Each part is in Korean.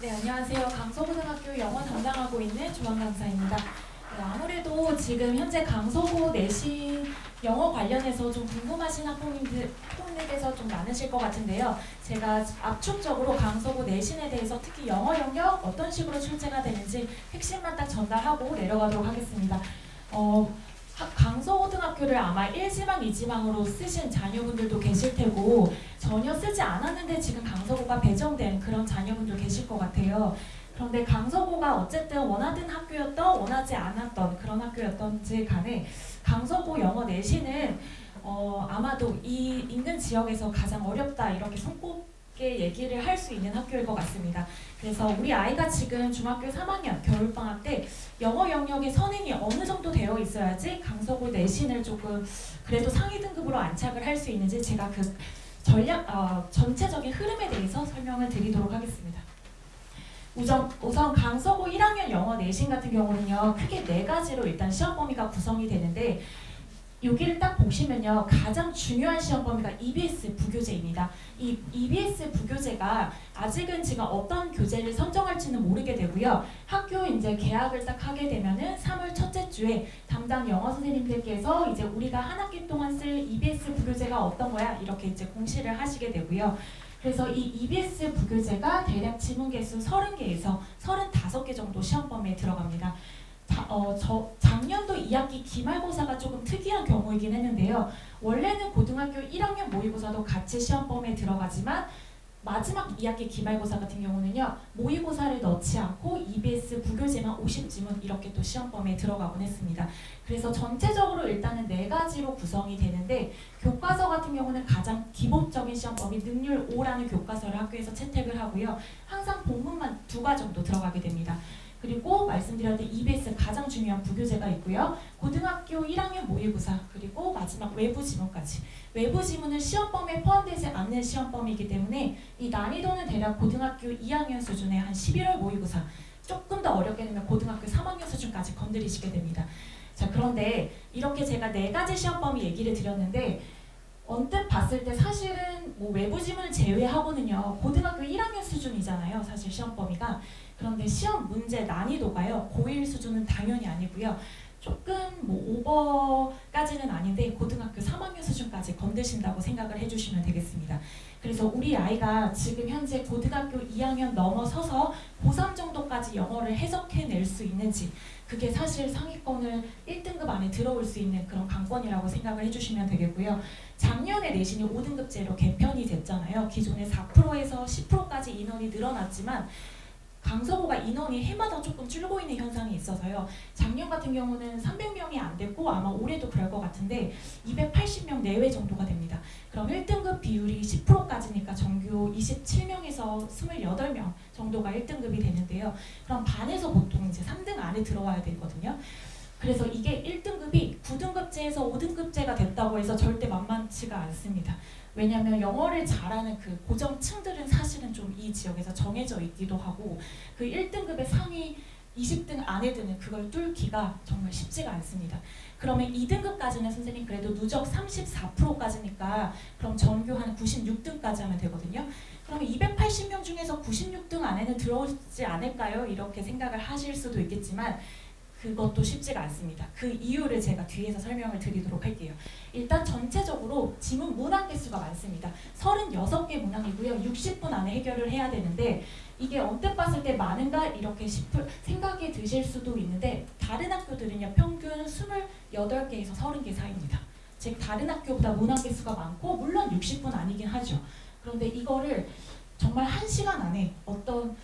네, 안녕하세요. 강서고등학교 영어 담당하고 있는 조한 강사입니다. 네, 아무래도 지금 현재 강서고 내신 영어 관련해서 좀 궁금하신 학부모님들 학부모님께서 좀 많으실 것 같은데요. 제가 압축적으로 강서고 내신에 대해서 특히 영어 영역 어떤 식으로 출제가 되는지 핵심만 딱 전달하고 내려가도록 하겠습니다. 어, 하- 강서고등학교를 아마 1지망, 2지망으로 쓰신 자녀분들도 계실 테고 전혀 쓰지 않았는데 지금 강서고가 배정된 그런 자녀분들 계실 것 같아요. 그런데 강서고가 어쨌든 원하던 학교였던 원하지 않았던 그런 학교였던지 간에 강서고 영어 내신은 어, 아마도 이 인근 지역에서 가장 어렵다 이렇게 손꼽 게 얘기를 할 수 있는 학교일 것 같습니다. 그래서 우리 아이가 지금 중학교 3학년 겨울방학 때 영어 영역의 선행이 어느 정도 되어 있어야지 강서구 내신을 조금 그래도 상위 등급으로 안착을 할 수 있는지 제가 그 전략 어, 전체적인 흐름에 대해서 설명을 드리도록 하겠습니다. 우선, 우선 강서구 1학년 영어 내신 같은 경우는요 크게 네 가지로 일단 시험 범위가 구성이 되는데 여기를 딱 보시면요 가장 중요한 시험 범위가 EBS 부교재입니다. 이 EBS 부교재가 아직은 지금 어떤 교재를 선정할지는 모르게 되고요. 학교 이제 개학을 딱 하게 되면은 3월 첫째 주에 담당 영어 선생님들께서 이제 우리가 한 학기 동안 쓸 EBS 부교재가 어떤 거야 이렇게 이제 공시를 하시게 되고요. 그래서 이 EBS 부교재가 대략 지문 개수 30개에서 35개 정도 시험 범위에 들어갑니다. 자, 어, 저 작년도 2학기 기말고사가 조금 특이한 경우이긴 했는데요. 원래는 고등학교 1학년 모의고사도 같이 시험 범위에 들어가지만 마지막 2학기 기말고사 같은 경우는요 모의고사를 넣지 않고 EBS 부교재만 50지문 이렇게 또 시험 범위에 들어가곤 했습니다. 그래서 전체적으로 일단은 네 가지로 구성이 되는데 교과서 같은 경우는 가장 기본적인 시험 범위 능률 5라는 교과서를 학교에서 채택을 하고요. 항상 본문만 두 과 정도 들어가게 됩니다. 그리고 말씀드렸듯이 EBS 가장 중요한 부교재가 있고요. 고등학교 1학년 모의고사 그리고 마지막 외부 지문까지 외부 지문은 시험 범위에 포함되지 않는 시험 범위이기 때문에 이 난이도는 대략 고등학교 2학년 수준의 한 11월 모의고사 조금 더 어렵게 되면 고등학교 3학년 수준까지 건드리시게 됩니다. 자 그런데 이렇게 제가 네 가지 시험 범위 얘기를 드렸는데 봤을 때 사실은 뭐 외부 지문을 제외하고는요 고등학교 1학년 수준이잖아요 사실 시험 범위가. 그런데 시험 문제 난이도가요 고1 수준은 당연히 아니고요 조금 뭐 오버까지는 아닌데 고등학교 3학년 수준까지 건드신다고 생각을 해주시면 되겠습니다. 그래서 우리 아이가 지금 현재 고등학교 2학년 넘어서서 고3 정도까지 영어를 해석해낼 수 있는지 그게 사실 상위권을 1등급 안에 들어올 수 있는 그런 관건이라고 생각을 해주시면 되겠고요. 작년에 내신이 5등급제로 개편이 됐잖아요. 기존에 4%에서 10%까지 인원이 늘어났지만 강서구가 인원이 해마다 조금 줄고 있는 현상이 있어서요. 작년 같은 경우는 300명이 안 됐고 아마 올해도 그럴 것 같은데 280명 내외 정도가 됩니다. 그럼 1등급 비율이 10%까지니까 정규 27명에서 28명 정도가 1등급이 되는데요. 그럼 반에서 보통 이제 3등 안에 들어와야 되거든요. 그래서 이게 1등급이 9등급제에서 5등급제가 됐다고 해서 절대 만만치가 않습니다. 왜냐하면 영어를 잘하는 그 고정층들은 사실은 좀 이 지역에서 정해져 있기도 하고 그 1등급의 상위 20등 안에 드는 그걸 뚫기가 정말 쉽지가 않습니다. 그러면 2등급까지는 선생님 그래도 누적 34%까지니까 그럼 전교 한 96등까지 하면 되거든요. 그러면 280명 중에서 96등 안에는 들어오지 않을까요? 이렇게 생각을 하실 수도 있겠지만 그것도 쉽지가 않습니다. 그 이유를 제가 뒤에서 설명을 드리도록 할게요. 일단 전체적으로 지문 문항 개수가 많습니다. 36개 문항이고요. 60분 안에 해결을 해야 되는데 이게 언뜻 봤을 때 많은가 이렇게 싶을 생각이 드실 수도 있는데 다른 학교들은요. 평균 28개에서 30개 사이입니다. 즉 다른 학교보다 문항 개수가 많고 물론 60분 아니긴 하죠. 그런데 이거를 정말 한 시간 안에 어떤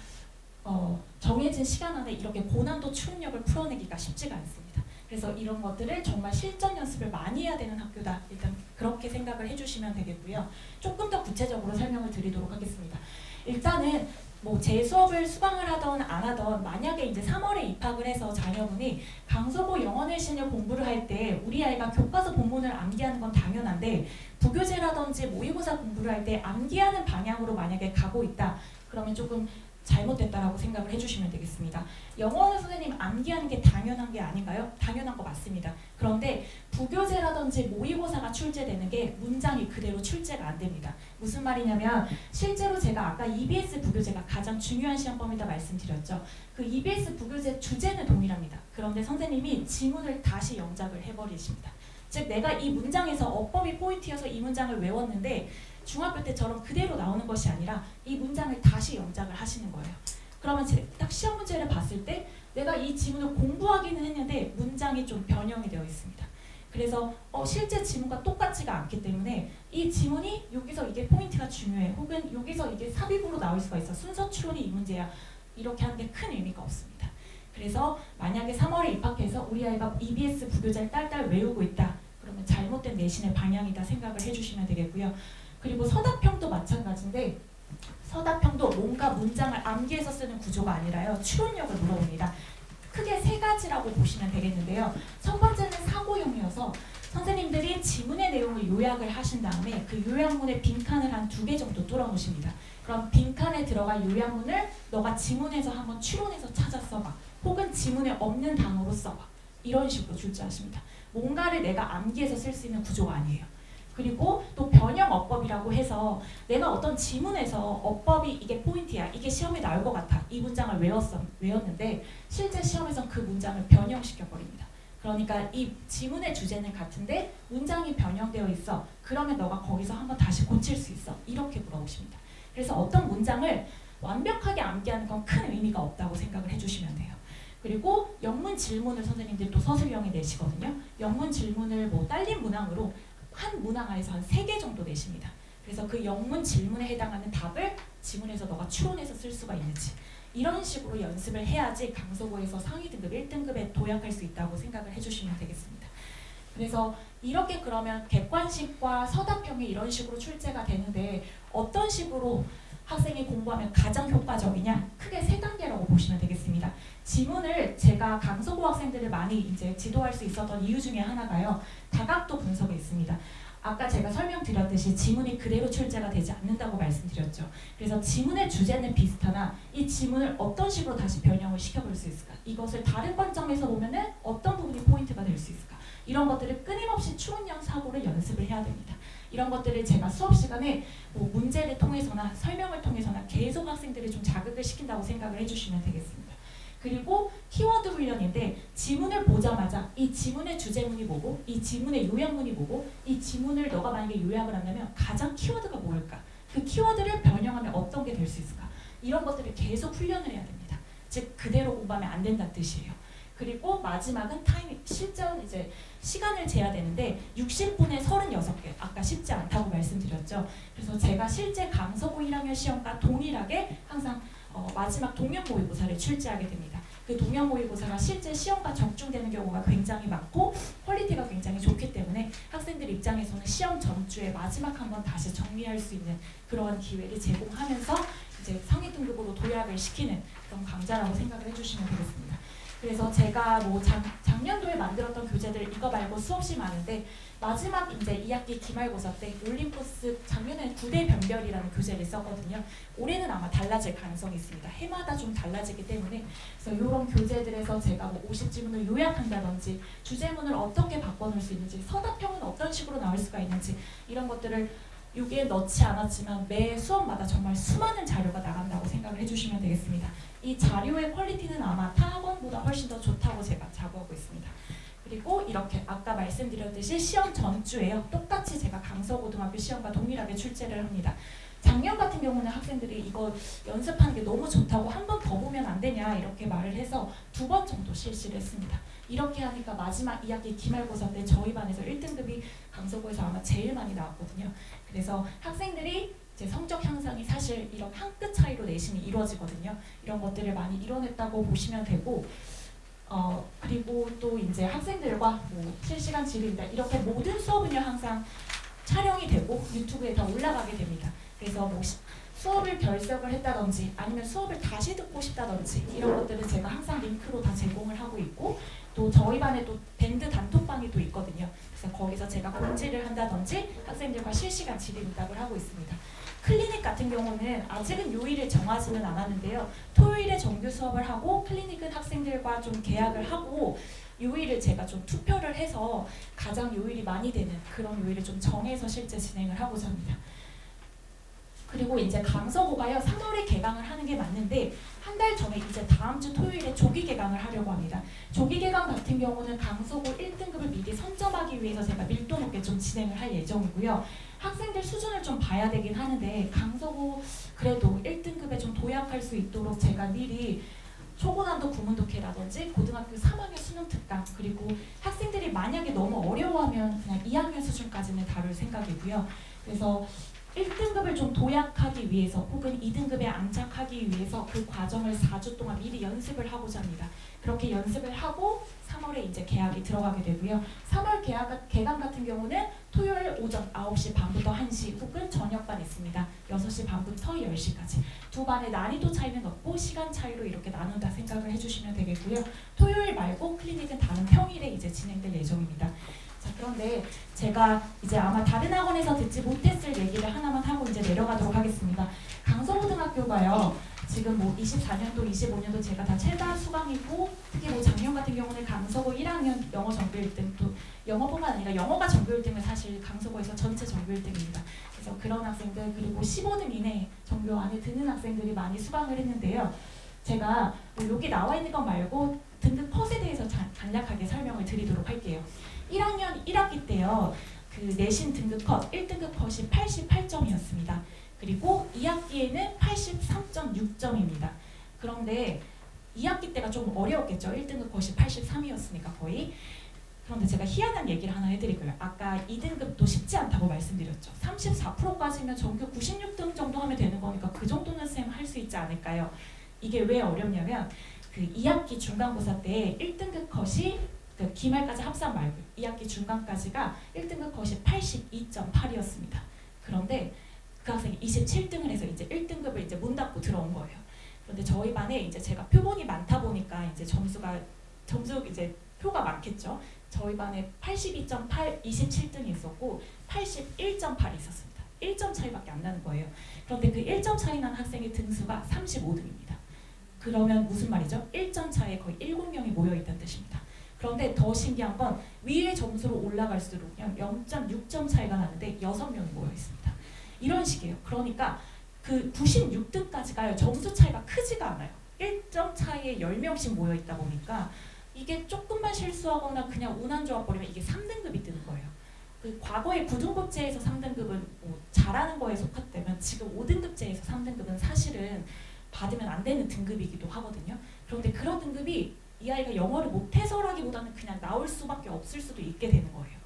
어, 정해진 시간 안에 이렇게 고난도 추론력을 풀어내기가 쉽지가 않습니다. 그래서 이런 것들을 정말 실전 연습을 많이 해야 되는 학교다. 일단 그렇게 생각을 해주시면 되겠고요. 조금 더 구체적으로 설명을 드리도록 하겠습니다. 일단은 뭐제 수업을 수강을 하던 안 하던 만약에 이제 3월에 입학을 해서 자녀분이 강서구 영어 내 신을 공부를 할 때 우리 아이가 교과서 본문을 암기하는 건 당연한데 부교재라든지 모의고사 공부를 할 때 암기하는 방향으로 만약에 가고 있다. 그러면 조금 잘못됐다라고 생각을 해주시면 되겠습니다. 영어는 선생님 암기하는 게 당연한 게 아닌가요? 당연한 거 맞습니다. 그런데 부교재라든지 모의고사가 출제되는 게 문장이 그대로 출제가 안 됩니다. 무슨 말이냐면 실제로 제가 아까 EBS 부교재가 가장 중요한 시험범위다 말씀드렸죠. 그 EBS 부교재 주제는 동일합니다. 그런데 선생님이 지문을 다시 영작을 해버리십니다. 즉 내가 이 문장에서 어법이 포인트여서 이 문장을 외웠는데 중학교 때처럼 그대로 나오는 것이 아니라 이 문장을 다시 영작을 하시는 거예요. 그러면 제- 딱 시험 문제를 봤을 때 내가 이 지문을 공부하기는 했는데 문장이 좀 변형이 되어 있습니다. 그래서 어, 실제 지문과 똑같지가 않기 때문에 이 지문이 여기서 이게 포인트가 중요해 혹은 여기서 이게 삽입으로 나올 수가 있어 순서 추론이 이 문제야 이렇게 하는데 큰 의미가 없습니다. 그래서 만약에 3월에 입학해서 우리 아이가 EBS 부교재를 딸딸 외우고 있다 그러면 잘못된 내신의 방향이다 생각을 해주시면 되겠고요. 그리고 서답형도 마찬가지인데 서답형도 뭔가 문장을 암기해서 쓰는 구조가 아니라요 추론력을 물어봅니다. 크게 세 가지라고 보시면 되겠는데요. 첫 번째는 사고형이어서 선생님들이 지문의 내용을 요약을 하신 다음에 그 요약문의 빈칸을 한 두 개 정도 뚫어 놓으십니다. 그럼 빈칸에 들어갈 요약문을 너가 지문에서 한번 추론해서 찾아 써봐. 혹은 지문에 없는 단어로 써봐. 이런 식으로 출제하십니다. 뭔가를 내가 암기해서 쓸 수 있는 구조가 아니에요. 그리고 또 변형 어법이라고 해서 내가 어떤 지문에서 어법이 이게 포인트야. 이게 시험에 나올 것 같아. 이 문장을 외웠어. 외웠는데 실제 시험에선 그 문장을 변형시켜 버립니다. 그러니까 이 지문의 주제는 같은데 문장이 변형되어 있어. 그러면 너가 거기서 한번 다시 고칠 수 있어. 이렇게 물어보십니다. 그래서 어떤 문장을 완벽하게 암기하는 건 큰 의미가 없다고 생각을 해주시면 돼요. 그리고 영문 질문을 선생님들이 또 서술형에 내시거든요. 영문 질문을 뭐 딸린 문항으로 한 문항 안에서 한 세 개 정도 내십니다. 그래서 그 영문 질문에 해당하는 답을 지문에서 너가 추론해서 쓸 수가 있는지 이런 식으로 연습을 해야지 강서구에서 상위 등급 1등급에 도약할 수 있다고 생각을 해주시면 되겠습니다. 그래서 이렇게 그러면 객관식과 서답형이 이런 식으로 출제가 되는데 어떤 식으로 학생이 공부하면 가장 효과적이냐? 크게 세 단계라고 보시면 되겠습니다. 지문을 제가 강서구 학생들을 많이 이제 지도할 수 있었던 이유 중에 하나가요. 다각도 분석에 있습니다. 아까 제가 설명드렸듯이 지문이 그대로 출제가 되지 않는다고 말씀드렸죠. 그래서 지문의 주제는 비슷하나 이 지문을 어떤 식으로 다시 변형을 시켜볼 수 있을까? 이것을 다른 관점에서 보면은 어떤 부분이 포인트가 될 수 있을까? 이런 것들을 끊임없이 추론형 사고를 연습을 해야 됩니다. 이런 것들을 제가 수업 시간에 뭐 문제를 통해서나 설명을 통해서나 계속 학생들을 좀 자극을 시킨다고 생각을 해주시면 되겠습니다. 그리고 키워드 훈련인데 지문을 보자마자 이 지문의 주제문이 뭐고 이 지문의 요약문이 뭐고 이 지문을 너가 만약에 요약을 한다면 가장 키워드가 뭘까? 그 키워드를 변형하면 어떤 게 될 수 있을까? 이런 것들을 계속 훈련을 해야 됩니다. 즉 그대로 공부하면 안 된다는 뜻이에요. 그리고 마지막은 타이밍 실전 이제 시간을 재야 되는데 60분에 36개 아까 쉽지 않다고 말씀드렸죠. 그래서 제가 실제 강서구 1학년 시험과 동일하게 항상 어, 마지막 동영 모의고사를 출제하게 됩니다. 그 동영 모의고사가 실제 시험과 적중되는 경우가 굉장히 많고 퀄리티가 굉장히 좋기 때문에 학생들 입장에서는 시험 전주에 마지막 한 번 다시 정리할 수 있는 그러한 기회를 제공하면서 이제 상위 등급으로 도약을 시키는 그런 강좌라고 생각을 해주시면 되겠습니다. 그래서 제가 뭐 작, 작년도에 만들었던 교재들 이거 말고 수없이 많은데 마지막 이제 2학기 기말고사 때 올림포스 작년에 구대 변별이라는 교재를 썼거든요. 올해는 아마 달라질 가능성이 있습니다. 해마다 좀 달라지기 때문에 그래서 이런 교재들에서 제가 뭐 50지문을 요약한다든지 주제문을 어떻게 바꿔놓을 수 있는지 서답형은 어떤 식으로 나올 수가 있는지 이런 것들을 여기에 넣지 않았지만 매 수업마다 정말 수많은 자료가 나간다고 생각을 해주시면 되겠습니다. 이 자료의 퀄리티는 아마 타 학원보다 훨씬 더 좋다고 제가 자부하고 있습니다. 그리고 이렇게 아까 말씀드렸듯이 시험 전주에요. 똑같이 제가 강서고등학교 시험과 동일하게 출제를 합니다. 작년 같은 경우는 학생들이 이거 연습하는 게 너무 좋다고 한 번 더 보면 안 되냐 이렇게 말을 해서 두 번 정도 실시를 했습니다. 이렇게 하니까 마지막 2학기 기말고사 때 저희 반에서 1등급이 강서구에서 아마 제일 많이 나왔거든요. 그래서 학생들이 제 성적 향상이 사실 이런 한 끗 차이로 내신이 이루어지거든요. 이런 것들을 많이 이뤄냈다고 보시면 되고 어 그리고 또 이제 학생들과 뭐 실시간 질의다 이렇게 모든 수업은요 항상 촬영이 되고 유튜브에 다 올라가게 됩니다. 그래서 뭐 시- 수업을 결석을 했다든지 아니면 수업을 다시 듣고 싶다든지 이런 것들은 제가 항상 링크로 다 제공을 하고 있고 또 저희 반에 또 밴드 있 거기서 제가 공지를 한다든지 학생들과 실시간 질의응답을 하고 있습니다. 클리닉 같은 경우는 아직은 요일을 정하지는 않았는데요. 토요일에 정규 수업을 하고 클리닉은 학생들과 좀 계약을 하고 요일을 제가 좀 투표를 해서 가장 요일이 많이 되는 그런 요일을 좀 정해서 실제 진행을 하고자 합니다. 그리고 이제 강서구가요 3월에 개강을 하는 게 맞는데 한 달 전에 이제 다음 주 토요일에 조기 개강을 하려고 합니다. 조기 개강 같은 경우는 강서구 1등급을 미리 선점하기 위해서 제가 밀도 높게 좀 진행을 할 예정이고요. 학생들 수준을 좀 봐야 되긴 하는데 강서구 그래도 1등급에 좀 도약할 수 있도록 제가 미리 초고난도 구문독해라든지 고등학교 3학년 수능 특강 그리고 학생들이 만약에 너무 어려워하면 그냥 2학년 수준까지는 다룰 생각이고요. 그래서 1등급을 좀 도약하기 위해서 혹은 2등급에 안착하기 위해서 그 과정을 4주 동안 미리 연습을 하고자 합니다. 그렇게 연습을 하고 3월에 이제 계약이 들어가게 되고요. 3월 계약, 개강 같은 경우는 토요일 오전 9시 반부터 1시 혹은 저녁반 있습니다. 6시 반부터 10시까지. 두 반의 난이도 차이는 없고 시간 차이로 이렇게 나눈다 생각을 해주시면 되겠고요. 토요일 말고 클리닉은 다른 평일에 이제 진행될 예정입니다. 자 그런데 제가 이제 아마 다른 학원에서 듣지 못했을 얘기를 하나만 하고 이제 내려가도록 하겠습니다. 강서고등학교가요. 지금 뭐 24년도, 25년도 제가 다 최다 수강이고 특히 뭐 작년 같은 경우는 강서고 1학년 영어 전교 1등 또 영어뿐만 아니라 영어가 전교 1등은 사실 강서고에서 전체 전교 1등입니다. 그래서 그런 학생들 그리고 15등 이내 전교 안에 드는 학생들이 많이 수강을 했는데요. 제가 뭐 여기 나와 있는 것 말고 등급 컷에 대해서 자- 간략하게 설명을 드리도록 할게요. 1학년 1학기 때요. 그 내신 등급 컷 1등급 컷이 88점이었습니다. 그리고 2학기에는 83.6점입니다. 그런데 2학기 때가 좀 어려웠겠죠. 1등급 컷이 83이었으니까 거의. 그런데 제가 희한한 얘기를 하나 해드릴게요. 아까 2등급도 쉽지 않다고 말씀드렸죠. 34%까지면 전교 96등 정도 하면 되는 거니까 그 정도는 쌤 할 수 있지 않을까요? 이게 왜 어렵냐면 그 2학기 중간고사 때 1등급 컷이 그 기말까지 합산 말고 2학기 중간까지가 1등급 컷이 82.8이었습니다. 그런데 그 학생이 27등을 해서 이제 1등급을 이제 문 닫고 들어온 거예요. 그런데 저희 반에 이제 제가 표본이 많다 보니까 이제 점수가 점수 이제 표가 많겠죠. 저희 반에 82.8 27등이 있었고 81.8이 있었습니다. 1점 차이밖에 안 나는 거예요. 그런데 그 1점 차이 난 학생의 등수가 35등입니다. 그러면 무슨 말이죠? 1점 차에 거의 7명이 모여 있다는 뜻입니다. 그런데 더 신기한 건 위의 점수로 올라갈수록 0.6점 차이가 나는데 6명이 모여 있습니다. 이런 식이에요. 그러니까 그 96등까지 가요. 점수 차이가 크지가 않아요. 1점 차이에 10명씩 모여 있다 보니까 이게 조금만 실수하거나 그냥 운한 조합 버리면 이게 3등급이 뜨는 거예요. 그 과거에 9등급제에서 3등급은 뭐 잘하는 거에 속했다면 지금 5등급제에서 3등급은 사실은 받으면 안 되는 등급이기도 하거든요. 그런데 그런 등급이 이 아이가 영어를 못해서라기보다는 그냥 나올 수밖에 없을 수도 있게 되는 거예요.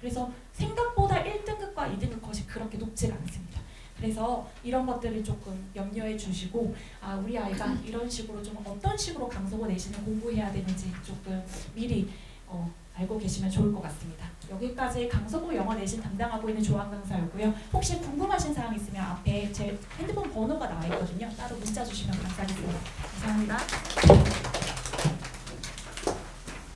그래서 생각보다 1등급과 2등급 컷이 그렇게 높지가 않습니다. 그래서 이런 것들을 조금 염려해 주시고 아 우리 아이가 이런 식으로 좀 어떤 식으로 강서구 내신을 공부해야 되는지 조금 미리 어, 알고 계시면 좋을 것 같습니다. 여기까지 강서구 영어 내신 담당하고 있는 조한 강사였고요. 혹시 궁금하신 사항 있으면 앞에 제 핸드폰 번호가 나와 있거든요. 따로 문자 주시면 감사하겠습니다. 감사합니다.